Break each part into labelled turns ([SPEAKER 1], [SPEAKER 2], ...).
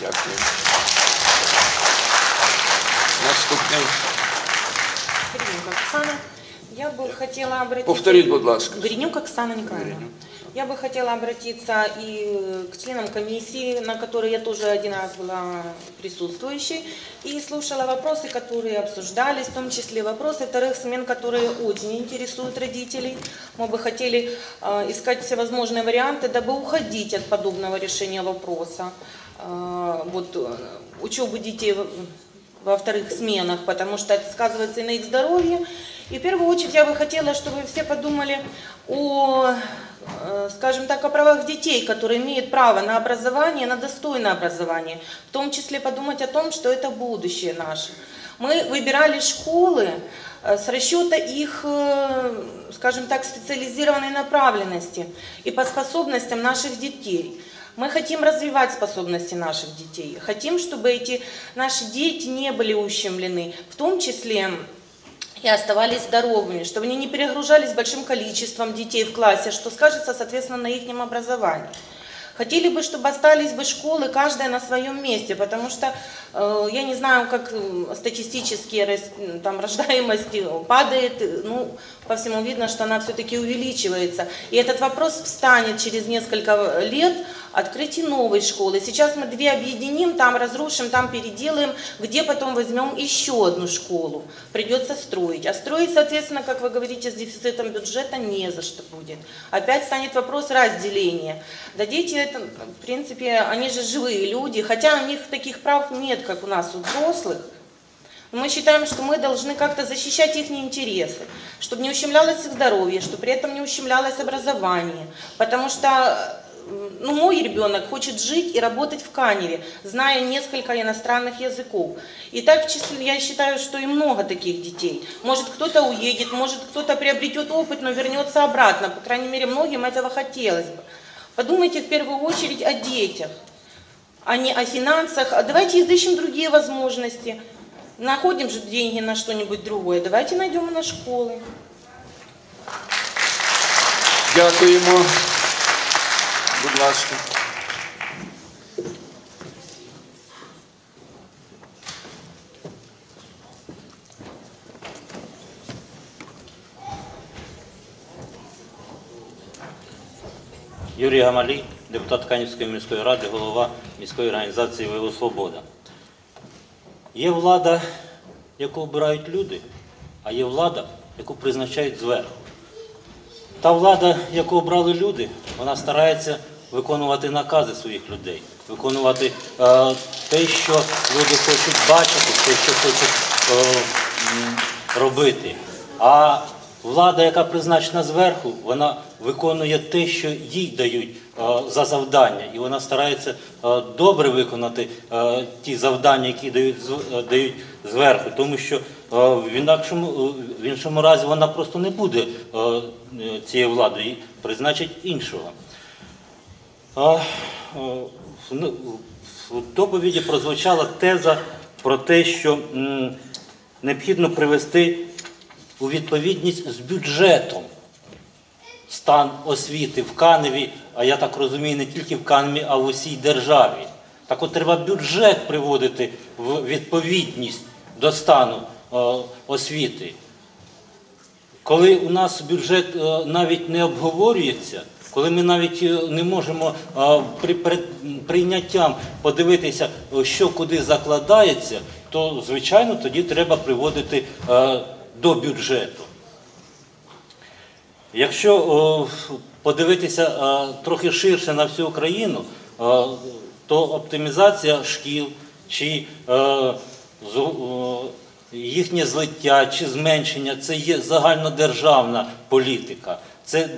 [SPEAKER 1] Дякую. Наступний.
[SPEAKER 2] Оксана. Я бы хотела обратиться...
[SPEAKER 1] Повторіть, будь ласка.
[SPEAKER 2] Гринюк Оксана Николаевна. Я бы хотела обратиться и к членам комиссии, на которой я тоже один раз была присутствующей, и слушала вопросы, которые обсуждались, в том числе вопросы вторых смен, которые очень интересуют родителей. Мы бы хотели э, искать всевозможные варианты, дабы уходить от подобного решения вопроса. Э, вот э, учебы детей во вторых сменах, потому что это сказывается и на их здоровье. И в первую очередь я бы хотела, чтобы все подумали о, э, скажем так, о правах детей, которые имеют право на образование, на достойное образование. В том числе подумать о том, что это будущее наше. Мы выбирали школы с расчета их, скажем так, специализированной направленности и по способностям наших детей. Мы хотим развивать способности наших детей, хотим, чтобы эти наши дети не были ущемлены, в том числе и оставались здоровыми, чтобы они не перегружались большим количеством детей в классе, что скажется, соответственно, на их образовании. Хотели бы, чтобы остались бы школы, каждая на своем месте, потому что э, я не знаю, как э, статистически рас- м, там рождаемость э, падает, э, ну, по всему видно, что она все-таки увеличивается. И этот вопрос встанет через несколько лет открытие новой школы. Сейчас мы две объединим, там разрушим, там переделаем, где потом возьмем еще одну школу. Придется строить. А строить, соответственно, как вы говорите, с дефицитом бюджета не за что будет. Опять станет вопрос разделения. Да дети, это, в принципе, они же живые люди, хотя у них таких прав нет, как у нас у взрослых. Мы считаем, что мы должны как-то защищать их интересы, чтобы не ущемлялось их здоровье, чтобы при этом не ущемлялось образование. Потому что э, ну, мой ребенок хочет жить и работать в Каневе, зная несколько иностранных языков. И так в числе, я считаю, что и много таких детей. Может, кто-то уедет, может, кто-то приобретет опыт, но вернется обратно. По крайней мере, многим этого хотелось бы. Подумайте в первую очередь о детях а не о финансах. А давайте изыщем другие возможности. Находим же деньги на что-нибудь другое. Давайте найдем на школы.
[SPEAKER 1] Дякуємо. Будь ласка.
[SPEAKER 3] Юрій Гамалій, депутат Канівської міської ради, голова міської організації ВО Свобода. Є влада, яку обирають люди, а є влада, яку призначають зверху. Та влада, яку обрали люди, вона старається виконувати накази своїх людей, виконувати е, те, що люди хочуть бачити, те, що хочуть е, робити. А влада, яка призначена зверху, вона виконує те, що їй дають е, за завдання, і вона старається е, добре виконати е, ті завдання, які дають, дають зверху, тому що в інакшому в іншому разі вона просто не буде цією владою, і призначить іншого. Ну, В доповіді прозвучала теза про те, що необхідно привести у відповідність з бюджетом стан освіти в Каневі, а я так розумію, не тільки в Каневі, а в усій державі. Так от треба бюджет приводити в відповідність до стану е, освіти. Коли у нас бюджет е, навіть не обговорюється, коли ми навіть е, не можемо при прийняттям подивитися, що куди закладається, то звичайно тоді треба приводити до бюджету. Якщо подивитися трохи ширше на всю Україну, то оптимізація шкіл чи е, їхнє злиття чи зменшення це є загальнодержавна політика. Це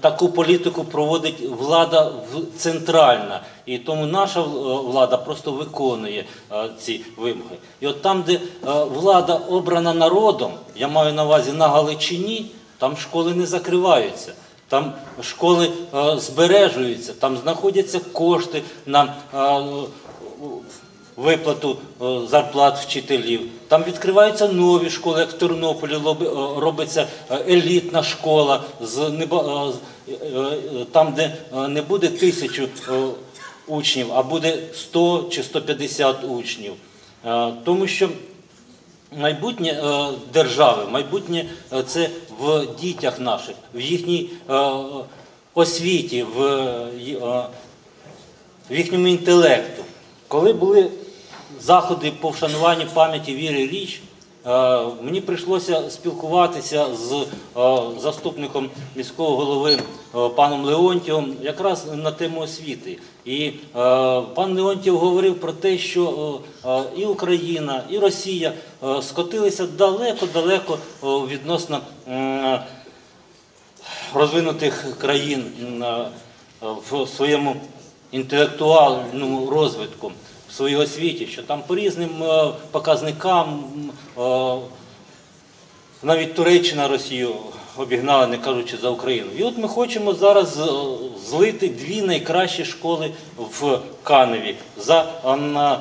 [SPEAKER 3] таку політику проводить влада центральна, і тому наша е, влада просто виконує е, ці вимоги. І от там, де е, влада обрана народом, я маю на увазі на Галичині, там школи не закриваються. Там школи е, збережуються, там знаходяться кошти на е, виплату е, зарплат вчителів. Там відкриваються нові школи, як в Тернополі е, робиться е, елітна школа, там, де не буде тисячу учнів, а буде 100 чи 150 учнів. Тому що майбутнє держави, майбутнє це в дітях наших, в їхній освіті, в їхньому інтелекту. Коли були заходи по вшануванню пам'яті Віри Річ, е, мені прийшлося спілкуватися з е, заступником міського голови е, паном Леонтьєвим якраз на тему освіти. І пан Леонтьєв говорив про те, що і Україна, і Росія скотилися далеко-далеко відносно розвинутих країн в своєму інтелектуальному розвитку, в своїй освіті, що там по різним е, показникам е, навіть Туреччина Росію обігнала, не кажучи за Україну. І от ми хочемо зараз е, злити дві найкращі школи в Каневі за на,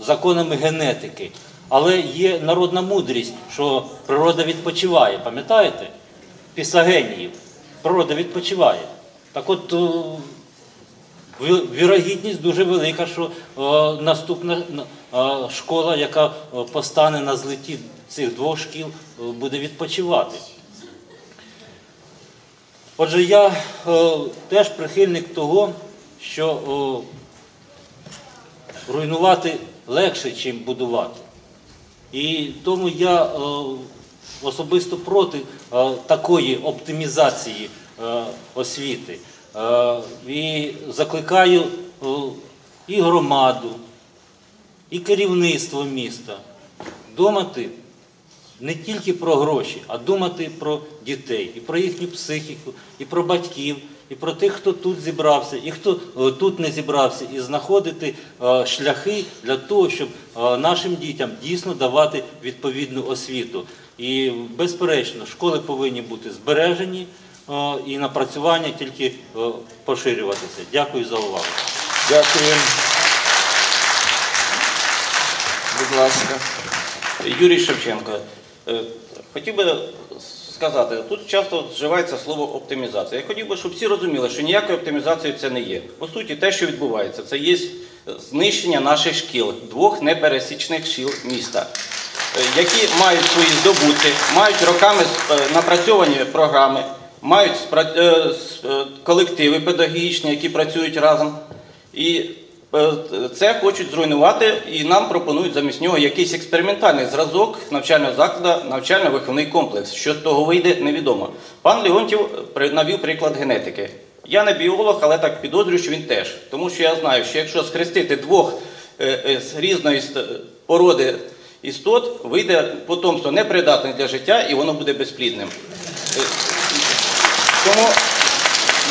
[SPEAKER 3] законами генетики. Але є народна мудрість, що природа відпочиває, пам'ятаєте? Пісагеніїв. Природа відпочиває. Так от вірогідність дуже велика, що е, наступна е, школа, яка е, постане на злеті цих двох шкіл, буде відпочивати. Отже, я теж прихильник того, що руйнувати легше, ніж будувати. І тому я особисто проти такої оптимізації освіти. Е, і закликаю е, і громаду, і керівництво міста думати не тільки про гроші, а думати про дітей, і про їхню психіку, і про батьків, і про тих, хто тут зібрався, і хто е, тут не зібрався, і знаходити шляхи для того, щоб нашим дітям дійсно давати відповідну освіту. І безперечно, школи повинні бути збережені і напрацювання тільки е, поширюватися. Дякую за увагу.
[SPEAKER 1] Дякую. Будь ласка.
[SPEAKER 4] Юрій Шевченко. Е, Хотів би сказати, тут часто вживається слово оптимізація. Я хотів би, щоб всі розуміли, що ніякої оптимізації це не є. По суті, те, що відбувається, це є знищення наших шкіл, двох непересічних шкіл міста, е, які мають свої здобутки, мають роками е, напрацьовані програми, мають е, е, колективи педагогічні, які працюють разом. І е, це хочуть зруйнувати, і нам пропонують замість нього якийсь експериментальний зразок навчального закладу, навчально-виховний комплекс. Що з того вийде, невідомо. Пан Леонтів навів приклад генетики. Я не біолог, але так підозрюю, що він теж. Тому що я знаю, що якщо схрестити двох з різної породи істот, вийде потомство непридатне для життя і воно буде безплідним. Тому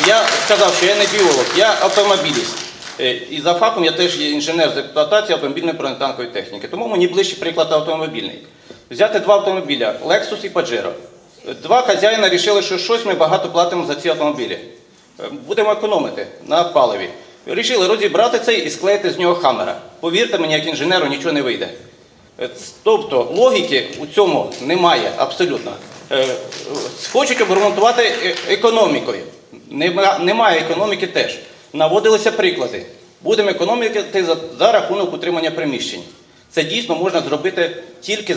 [SPEAKER 4] я сказав, що я не біолог, я автомобіліст. Е, І за фахом я теж є інженер з експлуатації автомобільної бронетанкової техніки. Тому мені ближче приклад автомобільний. Взяти два автомобіля Lexus і Pajero. Два хазяїна вирішили, що щось ми багато платимо за ці автомобілі. Е, Будемо економити на паливі. Рішили розібрати цей і склеїти з нього хамера. Повірте мені, як інженеру нічого не вийде. Е, Тобто логіки у цьому немає абсолютно. Е, Хочуть обґрунтувати е- економікою. Немає економіки теж. Наводилися приклади. Будемо економити за, рахунок утримання приміщень. Це дійсно можна зробити тільки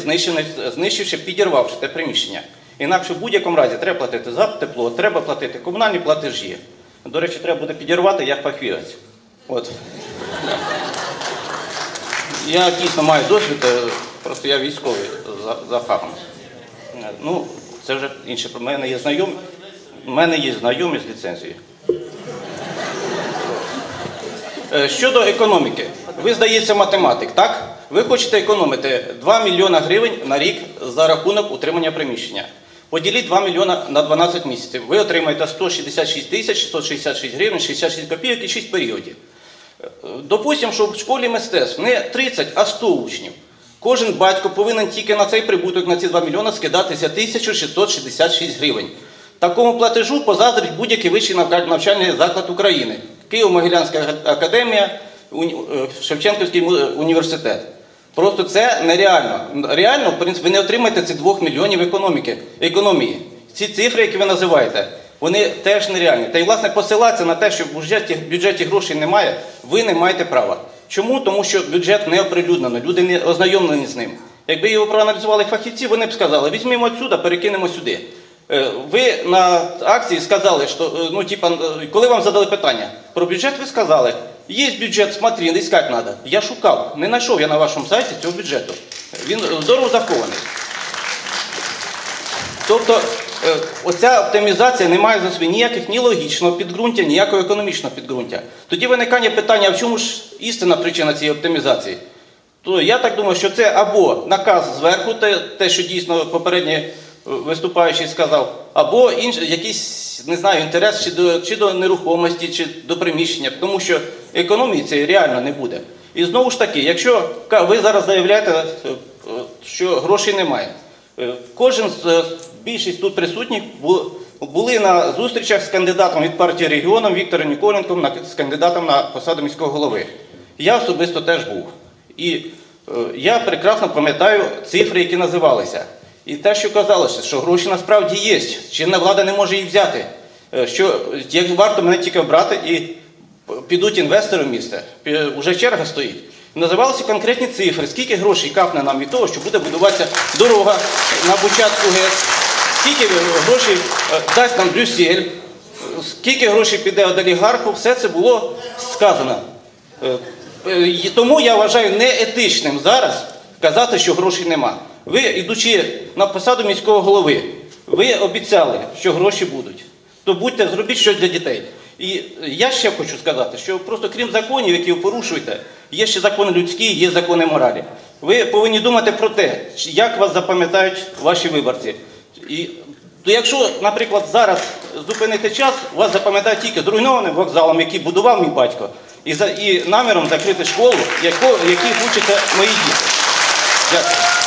[SPEAKER 4] знищивши, підірвавши те приміщення. Інакше в будь-якому разі треба платити за тепло, треба платити комунальні платежі. До речі, треба буде підірвати як фахвірець. От. Я дійсно маю досвід, е, просто я військовий за фахом. Е, Ну, це вже інше. У мене є знайомі, у мене є знайомі з ліцензією. Е, Щодо економіки, ви здається математик, так? Ви хочете економити 2 мільйона гривень на рік за рахунок утримання приміщення. Поділіть 2 мільйона на 12 місяців. Ви отримаєте 166 тисяч 666 гривень, 66 копійок і 6 періодів. Допустимо, що в школі мистецтв не 30, а 100 учнів. Кожен батько повинен тільки на цей прибуток, на ці 2 мільйони скидатися 1666 гривень. Такому платежу позаздрить будь-який вищий навчальний заклад України. Києво-Могилянська академія, е, Шевченківський університет. Просто це нереально. Реально, в принципі, ви не отримаєте цих 2 мільйонів економіки, економії. Ці цифри, які ви називаєте, вони теж нереальні. Та й власне посилатися на те, що в бюджеті, в бюджеті грошей немає, ви не маєте права. Чому? Тому що бюджет не оприлюднено, люди не ознайомлені з ним. Якби його проаналізували фахівці, вони б сказали, візьмемо отсюди, перекинемо сюди. Е, Ви на акції сказали, що е, ну, типа, е, коли вам задали питання про бюджет, ви сказали, є бюджет, смотри, искать треба. Я шукав, не знайшов я на вашому сайті цього бюджету. Він здорово захований. Тобто оця оптимізація не має за собою ніяких ні логічного підґрунтя, ніякого економічного підґрунтя. Тоді виникає питання, а в чому ж істинна причина цієї оптимізації? То я так думаю, що це або наказ зверху, те, те що дійсно попередній е, виступаючий сказав, або інш, якийсь, не знаю, інтерес чи до, чи до нерухомості, чи до приміщення, тому що економії цієї реально не буде. І знову ж таки, якщо ви зараз заявляєте, е, е, що грошей немає, Е, Кожен з е, більшість тут присутніх були на зустрічах з кандидатом від партії регіоном Віктором Ніколенком, з кандидатом на посаду міського голови. Я особисто теж був. І е, я прекрасно пам'ятаю цифри, які називалися. І те, що казалося, що гроші насправді є, чинна влада не може їх взяти. Е, Що як варто мене тільки обрати і підуть інвестори в місто, вже черга стоїть. Називалися конкретні цифри, скільки грошей капне нам від того, що буде будуватися дорога на початку ГЕС, скільки грошей е, дасть нам Брюссель, скільки грошей піде від олігарху, все це було сказано. Е, е, Тому я вважаю неетичним зараз казати, що грошей нема. Ви, ідучи на посаду міського голови, ви обіцяли, що гроші будуть. То будьте, зробіть щось для дітей. І я ще хочу сказати, що просто крім законів, які ви порушуєте, є ще закони людські, є закони моралі. Ви повинні думати про те, як вас запам'ятають ваші виборці. І то якщо, наприклад, зараз зупинити час, вас запам'ятає тільки зруйнованим вокзалом, який будував мій батько, і, за, і наміром закрити школу, яку, якій вчаться мої діти. Дякую.